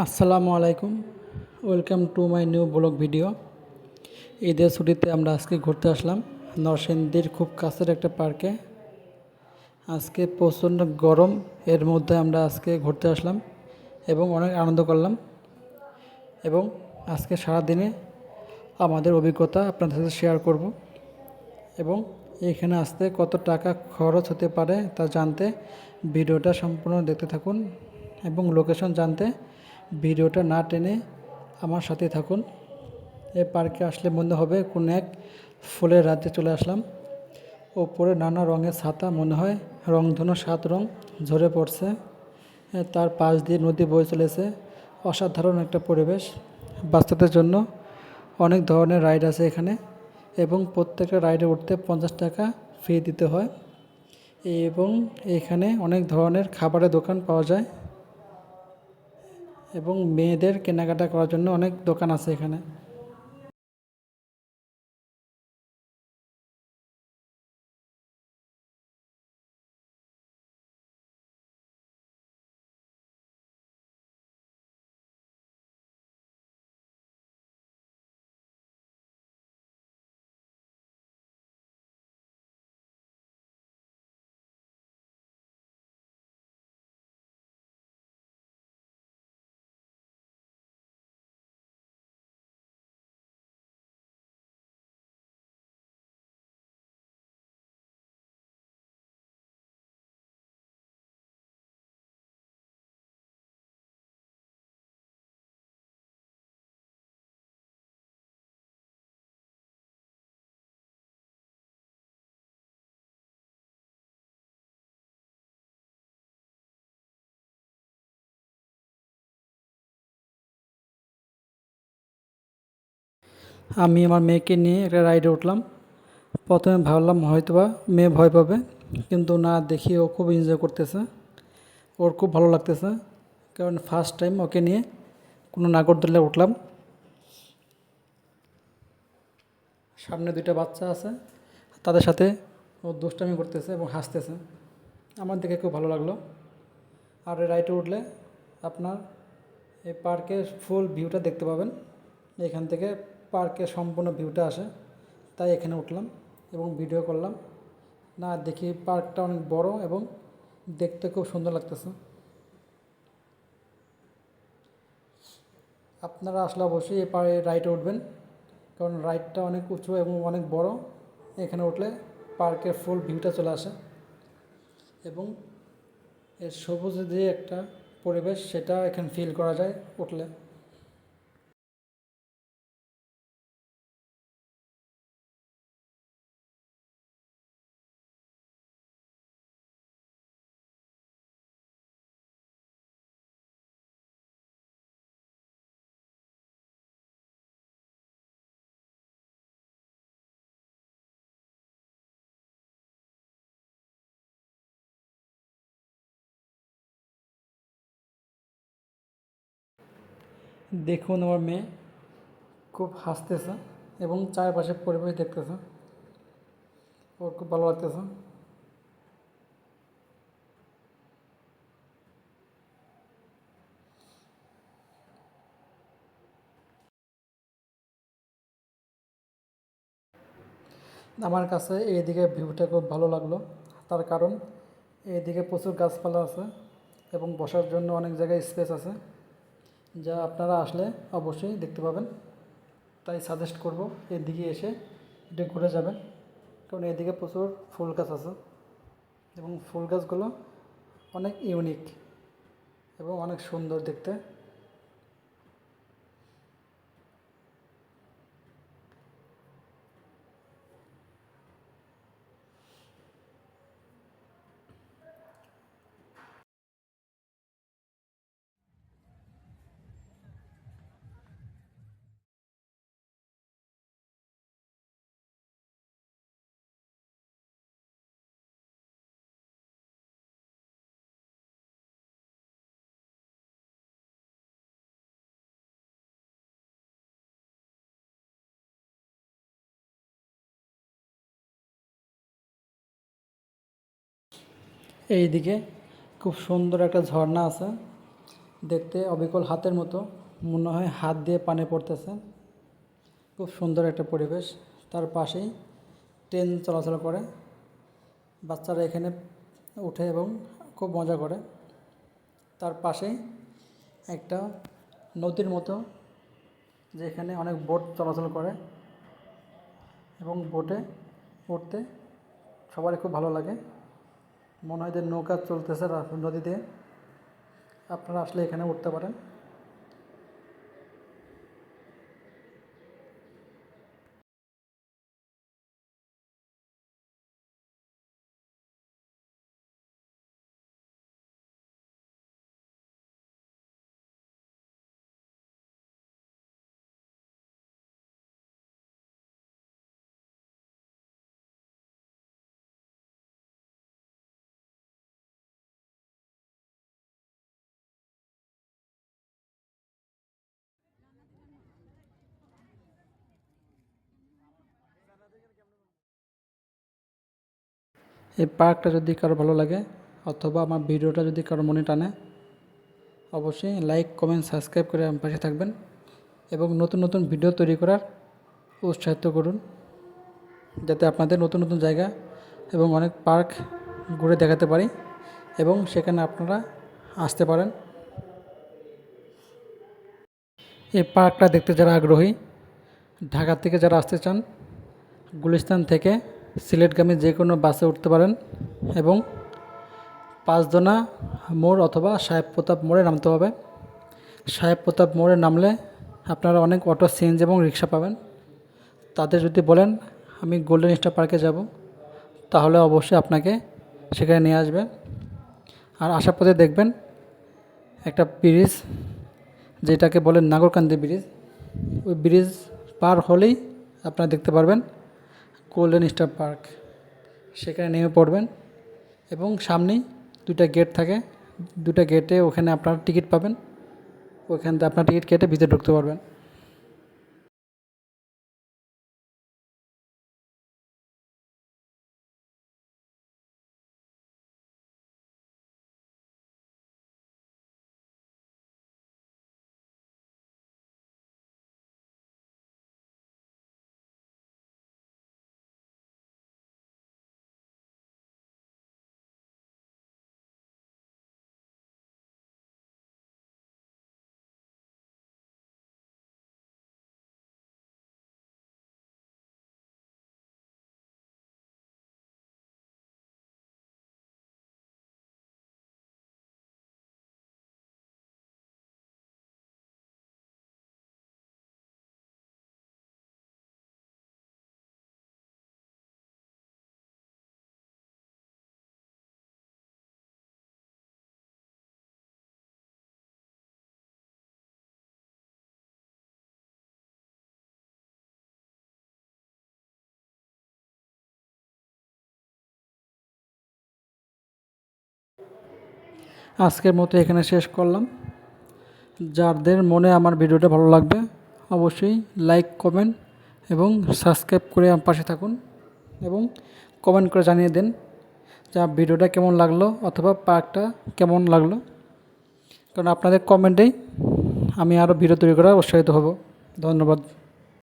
আসসালামু আলাইকুম। Welcome to my new blog video ঈদের ছুটিতে আমরা আজকে ঘুরতে আসলাম। নরসিংদীর খুব কাছের একটা পার্কে। আজকে প্রচণ্ড গরম। এর মধ্যে আমরা আজকে ঘুরতে আসলাম এবং অনেক আনন্দ করলাম। এবং আজকে সারাদিনে আমাদের অভিজ্ঞতা আপনাদের সাথে শেয়ার করব। এবং এখানে আসতে কত টাকা খরচ হতে পারে তা জানতে ভিডিওটা সম্পূর্ণ দেখতে থাকুন এবং লোকেশন জানতে ভিডিওটা না টেনে আমার সাথে থাকুন। এই পার্কে আসলে মনে হবে কোন এক ফুলের রাজ্যে চলে আসলাম। ওপরে নানা রঙের ছাতা মনে হয় রংধনু সাত রং ঝরে পড়ছে। তার পাশ দিয়ে নদী বয়ে চলেছে। অসাধারণ একটা পরিবেশ। বাচ্চাদের জন্য অনেক ধরনের রাইড আছে এখানে এবং প্রত্যেকটা রাইডে উঠতে পঞ্চাশ টাকা ফি দিতে হয়। এবং এখানে অনেক ধরনের খাবারের দোকান পাওয়া যায়। এবং মেয়েদের কেনাকাটা করার জন্য অনেক দোকান আছে এখানে। আমি আমার মেয়েকে নিয়ে একটা রাইডে উঠলাম। প্রথমে ভাবলাম হয়তোবা মেয়ে ভয় পাবে, কিন্তু না, দেখি ও খুব এনজয় করতেছে। ওর খুব ভালো লাগতেছে, কারণ ফার্স্ট টাইম ওকে নিয়ে কোনো নাগরদোলে উঠলাম। সামনে দুইটা বাচ্চা আছে, তাদের সাথে ও দুষ্টামি করতেছে এবং হাসতেছে। আমার দেখে খুব ভালো লাগল। আর রাইডে উঠলে আপনার এই পার্কের ফুল ভিউটা দেখতে পাবেন। এখান থেকে পার্কের সম্পূর্ণ ভিউটা আসে, তাই এখানে উঠলাম এবং ভিডিও করলাম। না, দেখি পার্কটা অনেক বড় এবং দেখতে খুব সুন্দর লাগতেছে। আপনারা আসলে অবশ্যই এই পাড়ে রাইডে উঠবেন, কারণ রাইডটা অনেক উঁচু এবং অনেক বড়। এখানে উঠলে পার্কের ফুল ভিউটা চলে আসে এবং এর সবুজ যে একটা পরিবেশ, সেটা এখানে ফিল করা যায় উঠলে। দেখুন আমার মেয়ে। খুব হাসতেছে এবং চারপাশে পরিবেশ দেখতেছে। ওর খুব ভালো লাগতেছে। আমার কাছে এইদিকে ভিউটা খুব ভালো লাগল। তার কারণ এইদিকে প্রচুর গাছপালা আছে এবং বসার জন্য অনেক জায়গায় স্পেস আছে। যা আপনারা আসলে অবশ্যই দেখতে পাবেন। তাই সাজেস্ট করব এদিকে এসে এটা ঘুরে যাবেন। কারণ এদিকে প্রচুর ফুল গাছ আছে এবং ফুল গাছগুলো অনেক ইউনিক এবং অনেক সুন্দর দেখতে। এইদিকে খুব সুন্দর একটা ঝর্ণা আছে। দেখতে অবিকল হাতের মতো, মনে হয় হাত দিয়ে পানে পড়তেছে। খুব সুন্দর একটা পরিবেশ। তার পাশেই ট্রেন চলাচল করে। বাচ্চারা এখানে উঠে এবং খুব মজা করে। তার পাশেই একটা নদীর মতো, যেখানে অনেক বোট চলাচল করে এবং বোটে উঠতে সবারই খুব ভালো লাগে। মনে হয় যে নৌকা চলতেছে নদীতে। আপনারা আসলে এখানে উঠতে পারেন। এই পার্কটা যদি কারও ভালো লাগে অথবা আমার ভিডিওটা যদি কারও মনে টানে, অবশ্যই লাইক, কমেন্ট, সাবস্ক্রাইব করে আমার পাশে থাকবেন এবং নতুন নতুন ভিডিও তৈরি করার উৎসাহিত করুন যাতে আপনাদের নতুন নতুন জায়গা এবং অনেক পার্ক ঘুরে দেখাতে পারি এবং সেখানে আপনারা আসতে পারেন। এই পার্কটা দেখতে যারা আগ্রহী, ঢাকা থেকে যারা আসতে চান, গুলিস্তান থেকে সিলেটগামী যে কোনো বাসে উঠতে পারেন এবং পাঁচদোনা মোড় অথবা সাহেব প্রতাপ মোড়ে নামতে হবে। সাহেব প্রতাপ মোড়ে নামলে আপনারা অনেক অটো, সিএনজি এবং রিক্সা পাবেন। তাদের যদি বলেন, আমি গোল্ডেন স্টার পার্কে যাব, তাহলে অবশ্যই আপনাকে সেখানে নিয়ে আসবে। আর আসার পথে দেখবেন একটা ব্রিজ, যেটাকে বলেন নাগরকান্দি ব্রিজ। ওই ব্রিজ পার হলেই আপনারা দেখতে পারবেন। গোল্ডেন স্টার পার্ক সেখানে নেমে পড়বেন এবং সামনেই দুটা গেট থাকে। দুটা গেটে ওখানে আপনার টিকিট পাবেন। ওখান থেকে আপনার টিকিট কেটে ভিতরে ঢুকতে পারবেন। আজকের মতো এখানে শেষ করলাম। যাদের মনে আমার ভিডিওটা ভালো লাগবে, অবশ্যই লাইক, কমেন্ট এবং সাবস্ক্রাইব করে আমার পাশে থাকুন এবং কমেন্ট করে জানিয়ে দেন যা ভিডিওটা কেমন লাগল অথবা পার্কটা কেমন লাগল। কারণ আপনাদের কমেন্টেই আমি আরও ভিডিও তৈরি করার উৎসাহিত হব। ধন্যবাদ।